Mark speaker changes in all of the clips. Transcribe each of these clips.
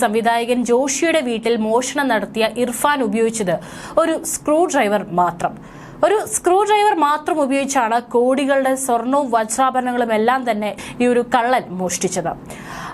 Speaker 1: സംവിധായകൻ ജോഷിയുടെ വീട്ടിൽ മോഷണം നടത്തിയ ഇർഫാൻ ഉപയോഗിച്ചത് ഒരു സ്ക്രൂ ഡ്രൈവർ മാത്രം. ഒരു സ്ക്രൂ ഡ്രൈവർ മാത്രം ഉപയോഗിച്ചാണ് കോടികളുടെ സ്വർണവും വജ്രാഭരണങ്ങളും എല്ലാം തന്നെ ഈ ഒരു കള്ളൻ മോഷ്ടിച്ചത്.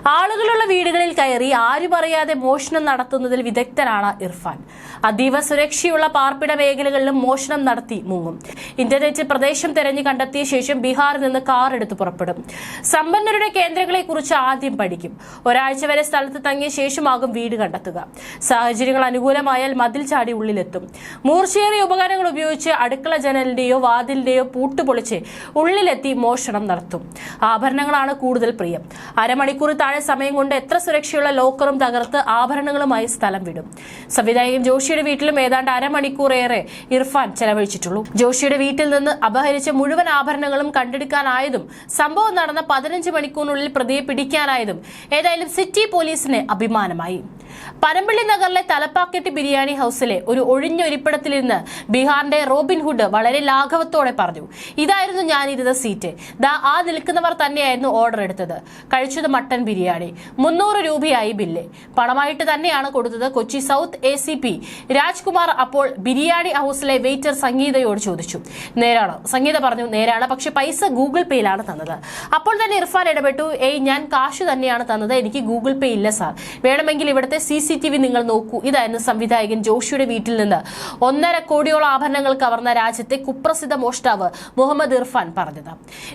Speaker 1: ആളുകളുള്ള വീടുകളിൽ കയറി ആര് പറയാതെ മോഷണം നടത്തുന്നതിൽ വിദഗ്ധനാണ് ഇർഫാൻ. അതീവ സുരക്ഷയുള്ള പാർപ്പിട മേഖലകളിലും മോഷണം നടത്തി മുങ്ങും. ഇന്റർനെറ്റ് പ്രദേശം തെരഞ്ഞു കണ്ടെത്തിയ ശേഷം ബീഹാറിൽ നിന്ന് കാർ എടുത്ത് പുറപ്പെടും. സമ്പന്നരുടെ കേന്ദ്രങ്ങളെ കുറിച്ച് ആദ്യം പഠിക്കും. ഒരാഴ്ച വരെ സ്ഥലത്ത് തങ്ങിയ ശേഷമാകും വീട് കണ്ടെത്തുക. സാഹചര്യങ്ങൾ അനുകൂലമായാൽ മതിൽ ചാടി ഉള്ളിലെത്തും. മൂർച്ചയേറിയ ഉപകരണങ്ങൾ ഉപയോഗിച്ച് അടുക്കള ജനലിന്റെയോ വാതിലിന്റെയോ പൂട്ട് പൊളിച്ച് ഉള്ളിലെത്തി മോഷണം നടത്തും. ആഭരണങ്ങളാണ് കൂടുതൽ പ്രിയം. അരമണിക്കൂർ താഴെ സമയം കൊണ്ട് എത്ര സുരക്ഷയുള്ള ലോക്കറും തകർത്ത് ആഭരണങ്ങളുമായി സ്ഥലം വിടും. സംവിധായകൻ ജോഷിയുടെ വീട്ടിലും ഏതാണ്ട് അരമണിക്കൂറേറെ ഇർഫാൻ ചെലവഴിച്ചിട്ടുള്ളൂ. ജോഷിയുടെ വീട്ടിൽ നിന്ന് അപഹരിച്ച മുഴുവൻ ആഭരണങ്ങളും കണ്ടെടുക്കാനായതും സംഭവം നടന്ന പതിനഞ്ച് മണിക്കൂറിനുള്ളിൽ പ്രതിയെ പിടിക്കാനായതും ഏതായാലും സിറ്റി പോലീസിന് അഭിമാനമായി. പനമ്പള്ളി നഗറിലെ തലപ്പാക്കെട്ടി ബിരിയാണി ഹൌസിലെ ഒരു ഒഴിഞ്ഞ ഇരിപ്പിടത്തിലിരുന്ന് ബീഹാറിന്റെ റോബിൻഹുഡ് വളരെ ലാഘവത്തോടെ പറഞ്ഞു ഇതായിരുന്നു ഞാനിരുന്ന സീറ്റ്. ദാ ആ നിൽക്കുന്നവർ തന്നെയായിരുന്നു ഓർഡർ എടുത്തത്. കഴിച്ചത് മട്ടൻ ബിരിയാണി. മുന്നൂറ് രൂപയായി ബില്ല്. പണമായിട്ട് തന്നെയാണ് കൊടുത്തത് Kochi south A C P. Rajkumar അപ്പോൾ ബിരിയാണി ഹൌസിലെ വെയിറ്റർ സംഗീതയോട് ചോദിച്ചു. നേരാണ്? സംഗീത പറഞ്ഞു നേരാണ്. പക്ഷെ പൈസ ഗൂഗിൾ പേയിലാണ് തന്നത്. അപ്പോൾ തന്നെ ഇർഫാൻ ഇടപെട്ടു ഏയ് ഞാൻ കാശ് തന്നെയാണ് തന്നത്. എനിക്ക് ഗൂഗിൾ പേ ഇല്ല സാർ. വേണമെങ്കിൽ ഇവിടുത്തെ സി സി ടി വി നിങ്ങൾ നോക്കൂ. ഇതായിരുന്നു സംവിധായകൻ ജോഷിയുടെ വീട്ടിൽ നിന്ന്. ഒന്നര കോടിയോളം ആഭരണങ്ങൾ കവർന്ന രാജ്യത്തെ കുപ്രസിദ്ധ മോഷ്ടാവ് മുഹമ്മദ് ഇർഫാൻ പറഞ്ഞത്.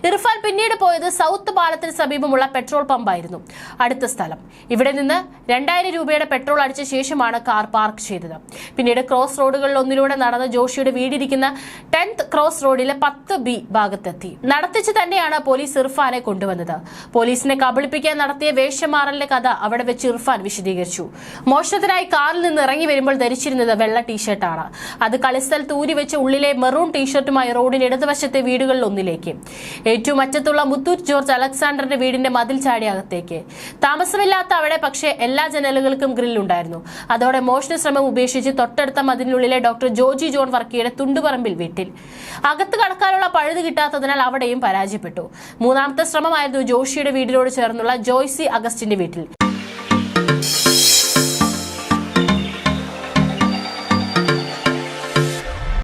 Speaker 1: ഇർഫാൻ പിന്നീട് പോയത് സൗത്ത് പാലത്തിന് സമീപമുള്ള പെട്രോൾ പമ്പായിരുന്നു. അടുത്ത സ്ഥലം. ഇവിടെ നിന്ന് രണ്ടായിരം രൂപയുടെ പെട്രോൾ അടിച്ച ശേഷമാണ് കാർ പാർക്ക് ചെയ്തത്. പിന്നീട് ക്രോസ് റോഡുകളിൽ ഒന്നിലൂടെ നടന്ന് ജോഷിയുടെ വീടിരിക്കുന്ന ടെൻത്ത് ക്രോസ് റോഡിലെ പത്ത് ബി ഭാഗത്തെത്തി. നടത്തിച്ച് തന്നെയാണ് പോലീസ് ഇർഫാനെ കൊണ്ടുവന്നത്. പോലീസിനെ കബളിപ്പിക്കാൻ നടത്തിയ വേഷമാറലിന്റെ കഥ അവിടെ വെച്ച് ഇർഫാൻ വിശദീകരിച്ചു. മോഷണത്തിനായി കാറിൽ നിന്ന് ഇറങ്ങി വരുമ്പോൾ ധരിച്ചിരുന്നത് വെള്ള ടീഷർട്ടാണ്. അത് കളിസ്ഥലത്ത് ഊരി വെച്ച് ഉള്ളിലെ മെറൂൺ ടീഷർട്ടുമായി റോഡിന് ഇടതുവശത്തെ വീടുകളിൽ ഒന്നിലേക്ക്. ഏറ്റവും അറ്റത്തുള്ള മുത്തൂറ്റ് ജോർജ് അലക്സാണ്ടറിന്റെ വീടിന്റെ മതിൽ ചാടി അകത്തേക്ക്. താമസമില്ലാത്ത അവിടെ പക്ഷേ എല്ലാ ജനലുകൾക്കും ഗ്രില്ലുണ്ടായിരുന്നു അതോടെ മോഷണ ശ്രമം ഉപേക്ഷിച്ച് തൊട്ടടുത്ത മതിലിനുള്ളിലെ ഡോക്ടർ ജോജി ജോൺ വർക്കിയുടെ തുണ്ടുപറമ്പിൽ വീട്ടിൽ. അകത്ത് കടക്കാനുള്ള പഴുത് കിട്ടാത്തതിനാൽ അവിടെയും പരാജയപ്പെട്ടു. മൂന്നാമത്തെ ശ്രമമായിരുന്നു ജോഷിയുടെ വീടിനോട് ചേർന്നുള്ള ജോയ്സി അഗസ്റ്റിന്റെ വീട്ടിൽ.